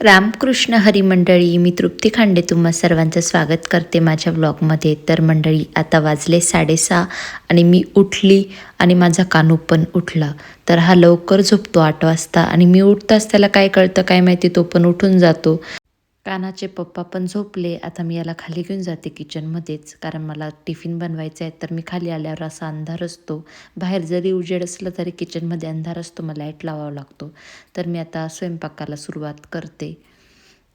रामकृष्ण हरी मंडळी मी तृप्ती खांडे तुम्हा सर्वांचं स्वागत करते माझ्या ब्लॉगमध्ये तर मंडळी आता वाजले साडेसहा आणि मी उठली आणि माझा कानू पण उठला. तर हा लवकर झोपतो आठ वाजता आणि मी उठताच त्याला काय कळतं काय माहिती तो पण उठून जातो. कानाचे पप्पा पण झोपले. आता मी याला खाली घेऊन जाते किचनमध्येच कारण मला टिफिन बनवायचं आहे तर मी खाली आल्यावर असा अंधार असतो. बाहेर जरी उजेड असलं तरी किचनमध्ये अंधार असतो मला लाइट लावावा लागतो. तर मी आता स्वयंपाकाला सुरुवात करते.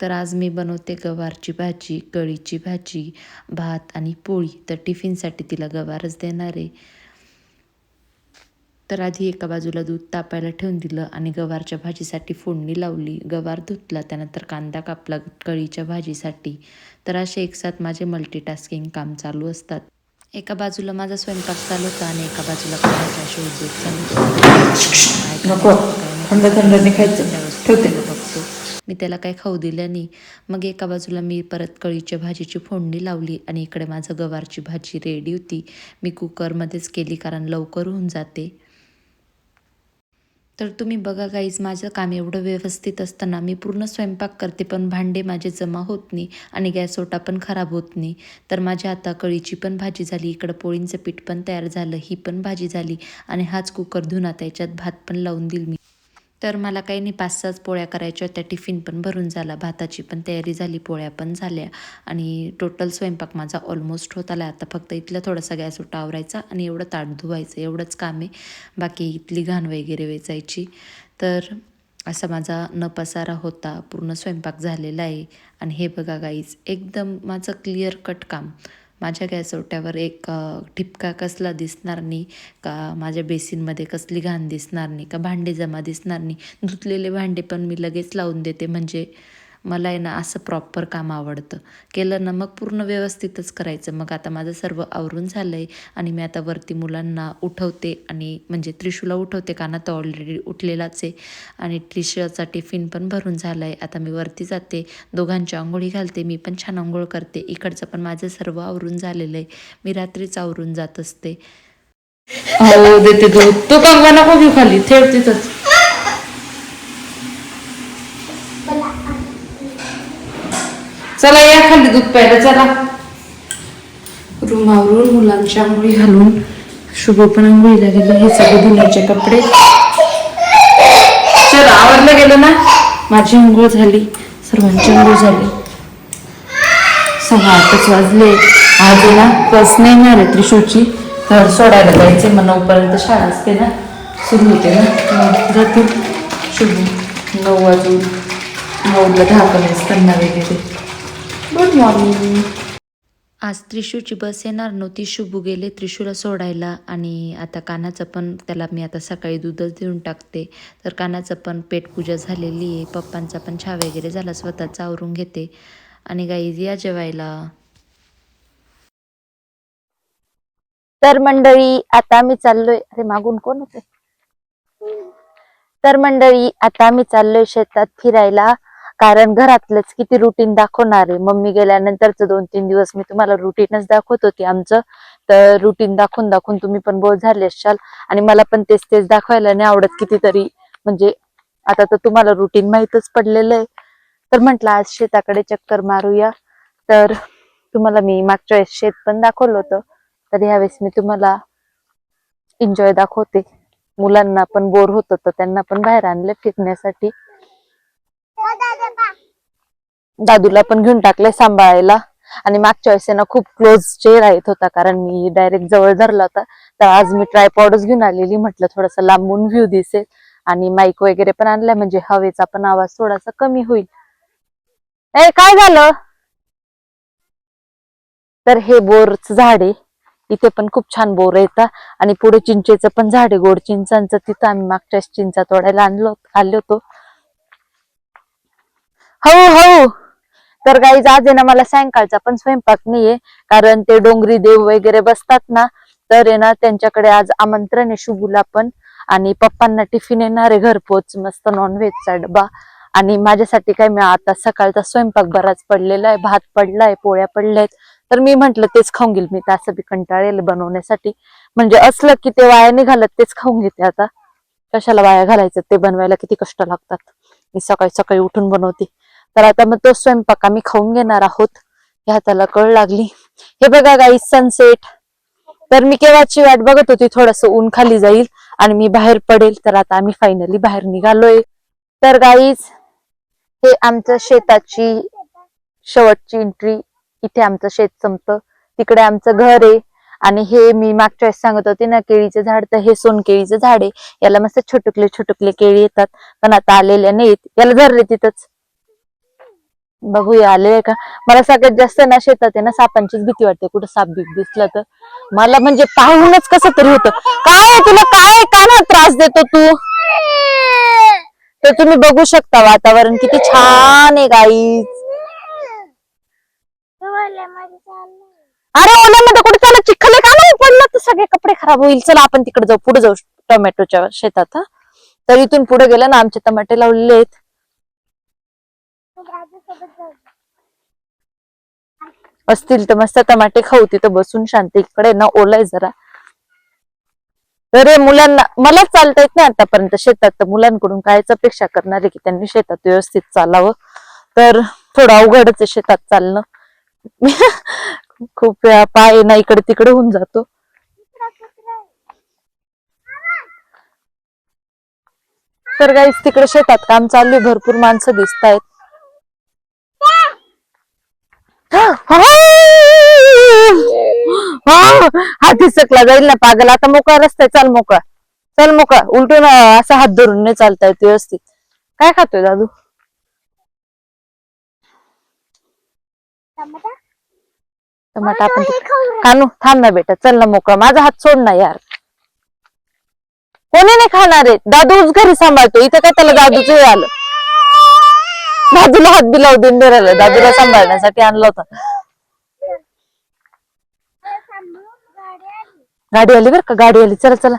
तर आज मी बनवते गवारची भाजी कळीची भाजी भात आणि पोळी. तर टिफिनसाठी तिला गवारच देणार आहे. तर आधी एका बाजूला दूध तापायला ठेवून दिलं आणि गवारच्या भाजीसाठी फोडणी लावली. गवार धुतला त्यानंतर कांदा कापला कळीच्या भाजीसाठी. तर असे एकसाथ माझे मल्टीटास्किंग काम चालू असतात. एका बाजूला माझा स्वयंपाक चालू होता आणि एका बाजूला कामाचे असे उद्योग चालू बघतो मी त्याला काही खाऊ दिलं नाही. मग एका बाजूला मी परत कळीच्या भाजीची फोडणी लावली आणि इकडे माझं गवारची भाजी रेडी होती. मी कुकरमध्येच केली कारण लवकर होऊन जाते. तर तुम्ही बघा गाईज माझं काम एवढं व्यवस्थित असताना मी पूर्ण स्वयंपाक करते पण भांडे माझे जमा होत नाही आणि गॅस ओटा पण खराब होत नाही. तर माझ्या आता कळीची पण भाजी झाली इकडं पोळींचं पीठ पण तयार झालं ही पण भाजी झाली आणि हाच कुकर धुना त्याच्यात भात पण लावून दिल मी. तर मला काही नाही पाच सहाच पोळ्या करायच्या होत्या. टिफिन पण भरून झाला भाताची पण तयारी झाली पोळ्या पण झाल्या. आणि टोटल स्वयंपाक माझा ऑलमोस्ट होत आला. आता फक्त इथलं थोडासा गॅस ओटा आवरायचा आणि एवढं ताट धुवायचं एवढंच काम आहे. बाकी इथली घाण वगैरे वेचायची. तर असा माझा न पसारा होता. पूर्ण स्वयंपाक झालेला आहे. आणि हे बघा गाईज एकदम माझं क्लिअर कट काम. माझ्या गॅसोट्यावर एक ठिपका कसला दिसणार नाही का माझ्या बेसिनमध्ये कसली घाण दिसणार नाही का भांडे जमा दिसणार नाही. धुतलेले भांडे पण मी लगेच लावून देते. म्हणजे मला आहे ना असं प्रॉपर काम आवडतं. केलं ना मग पूर्ण व्यवस्थितच करायचं. मग आता माझं सर्व आवरून झालं आहे आणि मी आता वरती मुलांना उठवते आणि म्हणजे त्रिशूला उठवते काना तो ऑलरेडी उठलेलाच आहे. आणि त्रिशूचा टिफिन पण भरून झाला आहे आता मी वरती जाते दोघांची आंघोळी घालते मी पण छान आंघोळ करते. इकडचं पण माझं सर्व आवरून झालेलं आहे. मी रात्रीच आवरून जात असते. हो देते दूध तू कंगवा नको घेऊ खाली. ठेव तिथंच. चला या खाली दूध प्यायला चला. रूम आवरून मुलांची आंघोळी घालून शुभ पण आंघोळीला गेलं हे सगळे धुण्याचे कपडे. चल आवरलं गेलं ना? माझी आंघोळ झाली सर्वांची आंघोळ झाली. सहा आठच वाजले. आज ना बस नाही येणार आहे त्रिशूची तर सोडायला जायचे मग नऊपर्यंत शाळा असते ना. सुरू होते ना. मग जातील शुभ नऊ वाजून नऊला दहा पर्यंत त्यांना वगैरे गुड मॉर्निंग आज त्रिशूची बस येणार. नव्हती शुभू गेले त्रिशूला सोडायला आणि आता कानाचं पण त्याला मी आता सकाळी दूधच देऊन टाकते. तर कानाचं पण पेटपूजा झालेली आहे. पप्पांचा पण चहा वगैरे झाला. स्वतःचा आवरून घेते. आणि गाईज या जेवायला. तर मंडळी आता आम्ही चाललोय. अरे मागून कोण होते? तर मंडळी आता आम्ही चाललोय शेतात फिरायला. कारण घरातलंच किती रुटीन दाखवणार आहे. मम्मी गेल्यानंतरच दोन तीन दिवस मी तुम्हाला रुटीनच दाखवत होती आमचं. तर रुटीन दाखवून दाखवून तुम्ही पण बोर झाले असाल. आणि मला पण तेच तेच दाखवायला नाही आवडत कितीतरी. म्हणजे आता तर तुम्हाला रुटीन माहीतच पडलेलं आहे. तर म्हंटल आज शेताकडे चक्कर मारूया. तर तुम्हाला मी मागच्या वेळेस शेत पण दाखवलं होतं. तर यावेळेस मी तुम्हाला एन्जॉय दाखवते. मुलांना पण बोर होत तर त्यांना पण बाहेर आणलं फिरण्यासाठी. दादूला पण घेऊन टाकले सांभाळायला. आणि मागच्या वेळेस ना खूप क्लोज चेअर येत होता कारण मी डायरेक्ट जवळ धरला होता. तर आज मी ट्रायपॉडच घेऊन आलेली म्हटलं थोडासा लांबून व्ह्यू दिसेल. आणि माईक वगैरे पण आणलाय म्हणजे हवेचा पण आवाज थोडासा कमी होईल. ए काय झालं? तर हे बोरच झाड आहे. इथे पण खूप छान बोर येतात. आणि पुढे चिंचेचं पण झाड आहे. गोड चिंचांचं तिथं आम्ही मागच्या चिंचा तोडायला आणलो आलो होतो. हळू हळू! तर गाईज आज आहे ना मला सायंकाळचा पण स्वयंपाक नाहीये कारण ते डोंगरी देव वगैरे बसतात ना तर आहे ना त्यांच्याकडे आज आमंत्रण आहे शुभूला पण आणि पप्पांना टिफिन येणार आहे घरपोच मस्त नॉनव्हेजचा डबा. आणि माझ्यासाठी काय मी आता सकाळचा स्वयंपाक बराच पडलेला आहे भात पडलाय पोळ्या पडल्यात. तर मी म्हंटल तेच खाऊन घेईल मी तर असं बी कंटाळेल बनवण्यासाठी. म्हणजे असलं की ते वाया नाही घालत तेच खाऊन घेते आता. कशाला वाया घालायचं ते बनवायला किती कष्ट लागतात. मी सकाळी सकाळी उठून बनवते. तर आता मग तो स्वयंपाक आम्ही खाऊन घेणार आहोत. ह्या हाताला कळ लागली. हे बघा गाई सनसेट तर मी केव्हाची वाट बघत होती थोडस ऊन खाली जाईल आणि मी बाहेर पडेल. तर आता आम्ही फायनली बाहेर निघालोय. तर गाईज हे आमचं शेताची शेवटची एंट्री इथे आमचं शेत संपतं. तिकडे आमचं घर आहे. आणि हे मी मागच्या वेळेस सांगत होते ना केळीचे झाड. तर हे सोनकेळीचं झाड आहे. याला मस्त छोटुकले छोटुकले केळी येतात. पण आता आलेल्या नाहीत. याला धरले तिथंच. बघूया आले का? मला सगळ्यात जास्त ना शेतात आहे ना सापांचीच भीती वाटते कुठं साप बीप दिसला तर. मला म्हणजे पाहूनच कसं तरी होतं. काय तुला काय का ना त्रास देतो तू? तर तुम्ही बघू शकता वातावरण किती छान आहे गाई अरे ओल्यामध्ये कुठे चालत चिखल का? नाही पडलं तर सगळे कपडे खराब होईल. चला आपण तिकडे जाऊ पुढे जाऊ टोमॅटोच्या शेतात तर इथून पुढे गेलं ना आमचे टमाटे लावलेले आहेत. असतील तर मस्त टमाटे खाऊ तिथं बसून शांती इकडे ना ओलाय जरा. अरे मुलांना मलाच चालता येत नाही आतापर्यंत शेतात तर मुलांकडून कायच अपेक्षा करणार आहे की त्यांनी शेतात व्यवस्थित चालावं. तर थोडं अवघडच आहे शेतात चालणं. खूप पाय ना इकडे तिकडे होऊन जातो. तर गाईस तिकडे शेतात काम चालू आहे भरपूर माणसं दिसतायत आहेत हाती सकला जाईल ना पागल. आता मोकळा रस्ता चल मोकळा. चल मोकळा. उलटून असा हात धरून नाही चालता येत व्यवस्थित. काय खातोय दादू? टमाटा? आपण कानू थांब ना बेटा. चल ना मोकळा. माझा हात सोड ना यार. कोणी नाही खाणार आहे. दादूच घरी सांभाळतो. इथं काय त्याला दादूच आलं? दादूला हात बी देऊन राहिलं दादूला सांभाळण्यासाठी आणला होता. गाडी आली बरं का गाडी आली चला चला.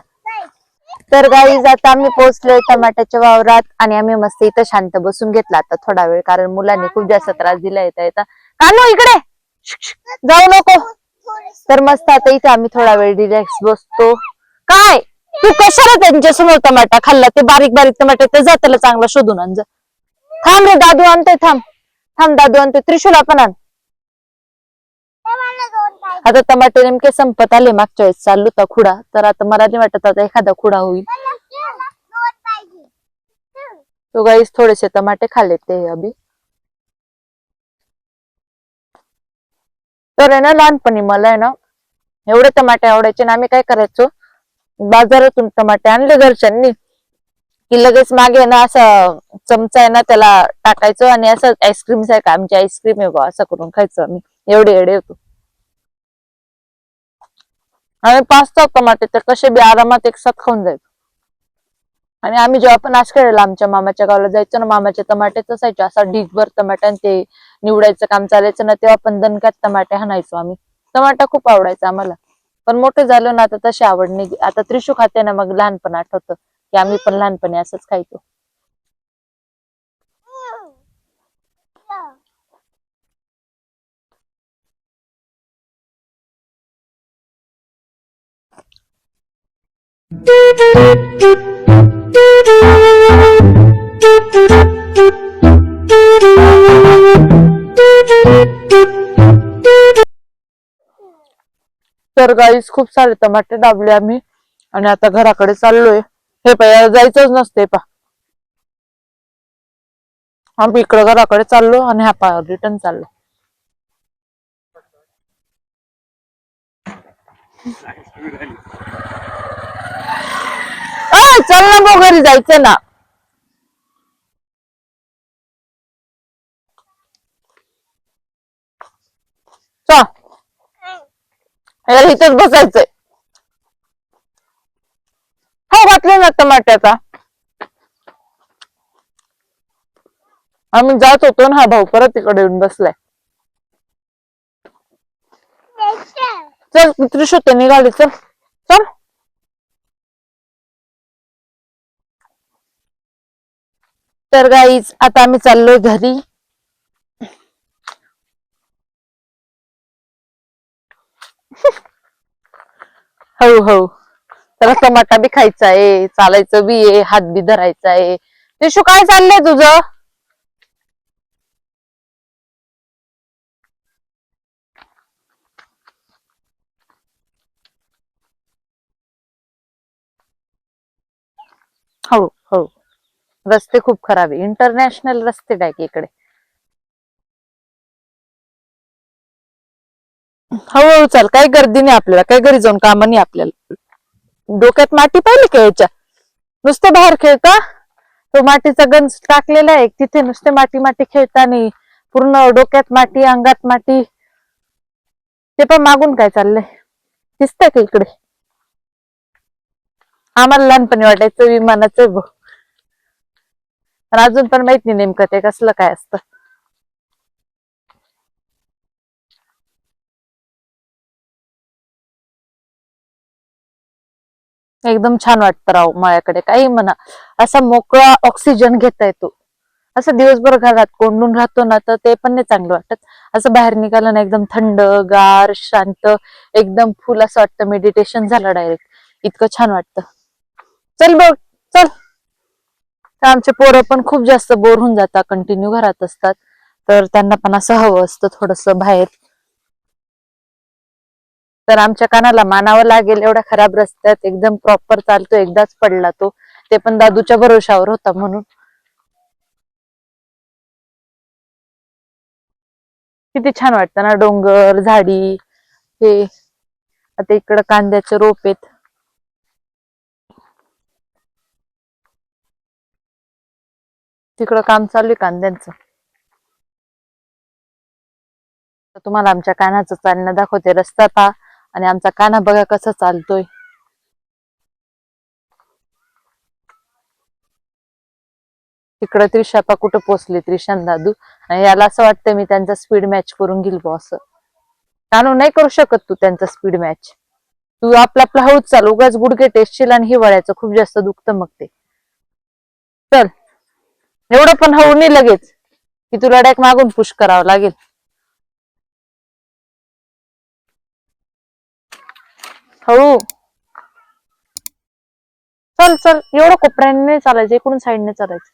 तर गाई आता आम्ही पोहोचलोय टमाट्याच्या वावरात आणि आम्ही मस्त इथं शांत बसून घेतला आता थोडा वेळ कारण मुलांनी खूप जास्त त्रास दिला येता येता कानो इकडे! जाऊ नको. तर मस्त आता इथे आम्ही थोडा वेळ रिलॅक्स बसतो. काय? तू कशाला त्यांच्यासमोर टमाटा खाल्ला? ते बारीक बारीक टमाटे ते जा त्याला चांगला शोधून आण जा. थांब रे दादू आणतोय थांब. थांब दादू आणतोय. त्रिशूला पण आण. आता टमाटे नेमके संपत आले मागच्या वेळेस. चाललो होता खुडा. तर आता मला नाही वाटत आता एखादा खुडा होईल. तो गाईस थोडेसे टमाटे खाल्ले ते अभि. तर आहे ना लहानपणी मला आहे ना एवढे टमाटे आवडायचे ना आम्ही काय करायचो? बाजारातून टमाटे आणले घरच्यांनी. की लगेच मागे ना असं चमचा आहे ना त्याला टाकायचो आणि असं आईस्क्रीम सारखं आमची आईस्क्रीम आहे बा असं करून खायचो आम्ही. एवढे एवढे होतो. आम्ही पाच टमाटे तर कसे बी आरामात एक साथ खाऊन जायचो. आणि आम्ही जेव्हा पण आज आमच्या मामाच्या गावाला जायचो ना मामाचे टमाटेच असायचे असा ढीगभर टमाटे आणि ते निवडायचं काम चालायचं ना तेव्हा पण दणक्यात टमाटे हाणायचो आम्ही. टमाटा खूप आवडायचा आम्हाला. पण मोठे झालो ना आता तशी आवड नाही. आता त्रिशू खाते ना मग लहानपण आठवतं. की आम्ही पण लहानपणी असंच खायचो. तर गाईस खूप सारे टमाटे दाबले आम्ही आणि आता घराकडे चाललोय. हे पाय जायचंच नसते पा आम्ही इकडं घराकडे चाललो आणि हा पा रिटर्न चाललो. चल ना भाऊ घरी जायचं ना. चल. याला इथंच बसायचंय. हो घातले ना टमाट्याचा. आम्ही जात होतो ना हा भाऊ परत तिकडे येऊन बसलाय. चल त्रिशोते निघाली चल. चल. तर गाईज आता आम्ही चाललोय घरी. हळू हळू त्याला टमाटा बी खायचा आहे चालायचं बी आहे हात बी धरायचा आहे तिशू काय चाललंय तुझं? हो हो. रस्ते खूप खराब आहे. इंटरनॅशनल रस्ते डायक इकडे. हो, हो, हळूहळू चाल. काही गर्दी नाही आपल्याला. काही घरी जाऊन कामं नाही आपल्याला. डोक्यात माती पाहिली का याच्या? बाहेर खेळता? तो मातीचा गंज टाकलेला आहे. तिथे नुसते माती माती खेळताना पूर्ण डोक्यात माती अंगात माती. ते पण मागून काय चाललंय? दिसतंय का इकडे? आम्हाला लहानपणी वाटायचं विमानाचं बघ अजून पण माहीत नाही नेमकं ते कसलं काय असतं. एकदम छान वाटतं राव माळ्याकडे काही म्हणा. असा मोकळा ऑक्सिजन घेता येतो असं दिवसभर घरात कोंडून राहतो ना तर ते पण नाही चांगलं वाटत. असं बाहेर निघालं ना एकदम थंड गार शांत एकदम फुल असं वाटतं मेडिटेशन झालं डायरेक्ट इतकं छान वाटतं. चल बघ चल. तर आमचे पोरं पण खूप जास्त बोर होऊन जातात कंटिन्यू घरात असतात. तर त्यांना पण असं हवं असतं थोडस बाहेर. तर आमच्या कानाला मानावं लागेल एवढ्या खराब रस्त्यात एकदम प्रॉपर चालतो एकदाच पडला तो. ते पण दादूच्या भरोशावर होता म्हणून. किती छान वाटतं ना डोंगर झाडी हे. आता इकडं कांद्याचे रोप आहेत. तिकडं काम चालू आहे कांद्यांचं. तर तुम्हाला आमच्या कानाचं चालणं दाखवते. रस्ता पहा. आणि आमचा काना बघा कसा चालतोय. तिकडं त्रिशापा कुठं पोचले त्रिशान दादू. आणि याला असं वाटतं मी त्यांचा स्पीड मॅच करून घेईल बॉ असं. कानू नाही करू शकत तू त्यांचा स्पीड मॅच तू आपला आपला हळूच चाल उगाच गुडघे टेस्टशील आणि हिवाळ्याचं खूप जास्त दुखतं मग ते. चल. एवढं पण हळू नाही लगेच. की तुला डायरेक्ट मागून पुश करावं लागेल. हळू. चल चल. एवढं कोपऱ्याने नाही चालायचं इकडून साईडने चालायचं.